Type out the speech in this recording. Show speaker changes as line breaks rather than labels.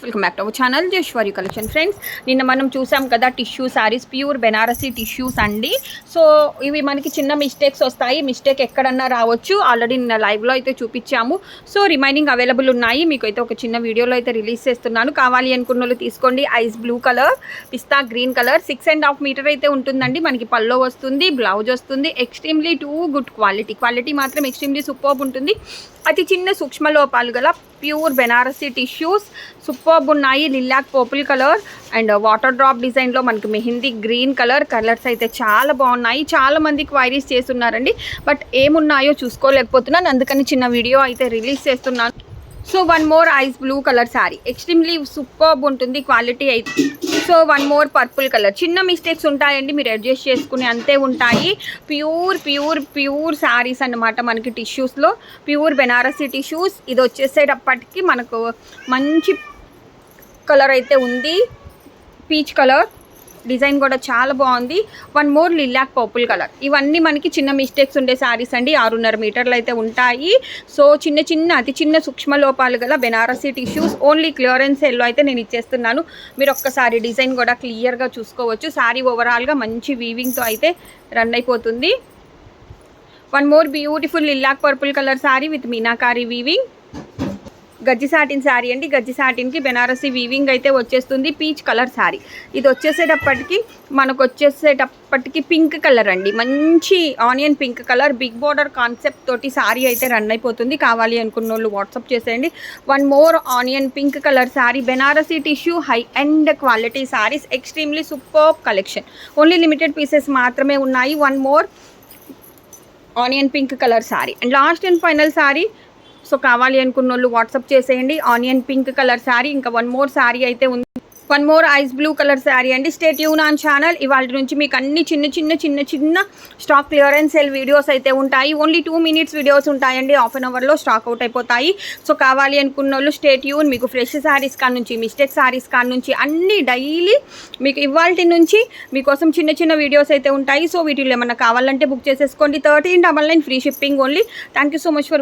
Welcome back to our channel. Jeshwari collection friends. నిన్న మనం చూసాం కదా tissue saris pure Banarasi tissues అండి. సో ఇవి మనకి చిన్న మిస్టేక్స్ వస్తాయి. మిస్టేక్ ఎక్కడన్నా రావచ్చు. ఆల్రెడీ నిన్న లైవ్లో అయితే చూపించాము. సో రిమైనింగ్ అవైలబుల్ ఉన్నాయి. మీకు అయితే ఒక చిన్న వీడియోలో అయితే రిలీజ్ చేస్తున్నాను. కావాలి అనుకున్న వాళ్ళు తీసుకోండి. Ice blue colour pista green colour six and half metre అయితే ఉంటుందండి. మనకి పల్లో వస్తుంది బ్లౌజ్ వస్తుంది. Extremely too good quality quality మాత్రం ఎక్స్ట్రీమ్లీ సూపర్ ఉంటుంది. అతి చిన్న సూక్ష్మ లోపాలు గల ప్యూర్ బెనారసీ టిష్యూస్ సూపర్బ్ ఉన్నాయి lilac purple colour and water drop డిజైన్లో మనకి మెహిందీ గ్రీన్ కలర్. కలర్స్ అయితే చాలా బాగున్నాయి. చాలా మంది క్వైరీస్ చేస్తున్నారండి. బట్ ఏమున్నాయో చూసుకోలేకపోతున్నాను. అందుకని చిన్న వీడియో అయితే రిలీజ్ చేస్తున్నాను. So one more ice blue colour sari. Extremely superb ఉంటుంది క్వాలిటీ అయితే. So one more purple colour. చిన్న మిస్టేక్స్ ఉంటాయండి మీరు అడ్జస్ట్ చేసుకుని అంతే ఉంటాయి. ప్యూర్ ప్యూర్ ప్యూర్ శారీస్ అన్నమాట మనకి టిష్యూస్లో ప్యూర్ బెనారసీ టిష్యూస్ ఇది వచ్చేసేటప్పటికి మనకు మంచి కలర్ అయితే ఉంది. Peach colour. డిజైన్ కూడా చాలా బాగుంది. One more lilac purple colour ఇవన్నీ మనకి చిన్న మిస్టేక్స్ ఉండే శారీస్ అండి. ఆరున్నర మీటర్లు అయితే ఉంటాయి. సో చిన్న చిన్న అతి చిన్న సూక్ష్మ లోపాలు గల Banarasi tissues only clearance yellow అయితే నేను ఇచ్చేస్తున్నాను. మీరు ఒక్కసారి డిజైన్ కూడా క్లియర్గా చూసుకోవచ్చు. శారీ ఓవరాల్గా మంచి వీవింగ్తో అయితే రన్ అయిపోతుంది. One more beautiful lilac purple colour sari with meenakari weaving Gajji satin sari అండి. గజ్జి సాటిన్కి బెనారసీ వీవింగ్ అయితే వచ్చేస్తుంది. Peach colour sari. ఇది వచ్చేసేటప్పటికి మనకు వచ్చేసేటప్పటికి పింక్ కలర్ అండి. మంచి onion pink colour big border concept తోటి శారీ అయితే రన్ అయిపోతుంది. కావాలి అనుకున్న వాళ్ళు వాట్సాప్ చేసేయండి. One more onion pink colour sari. Banarasi tissue high and quality saris extremely super collection only limited pieces మాత్రమే ఉన్నాయి. One more onion pink colour sari. And last and final sari so కావాలి అనుకున్న వాళ్ళు WhatsApp చేసేయండి. Onion pink colour sari ఇంకా one more sari అయితే ఉంది. One more ice blue colour sari అండి. Stay Yoon on channel. ఇవాళ నుంచి మీకు అన్ని చిన్న చిన్న చిన్న చిన్న స్టాక్ క్లియరెన్స్ సెల్ వీడియోస్ అయితే ఉంటాయి. ఓన్లీ టూ మినిట్స్ వీడియోస్ ఉంటాయండి. హాఫ్ అన్ అవర్లో స్టాక్ అవుట్ అయిపోతాయి. సో కావాలి అనుకున్న వాళ్ళు స్టేట్ యూన్ మీకు ఫ్రెష్ శారీస్ కాడ నుంచి మిస్టేక్ శారీస్ కాడ నుంచి అన్ని డైలీ మీకు ఇవాళ నుంచి మీకోసం చిన్న చిన్న వీడియోస్ అయితే ఉంటాయి. సో వీటిలో ఏమన్నా కావాలంటే బుక్ చేసేసుకోండి. Thirteen double nine free shipping only. Thank you so much for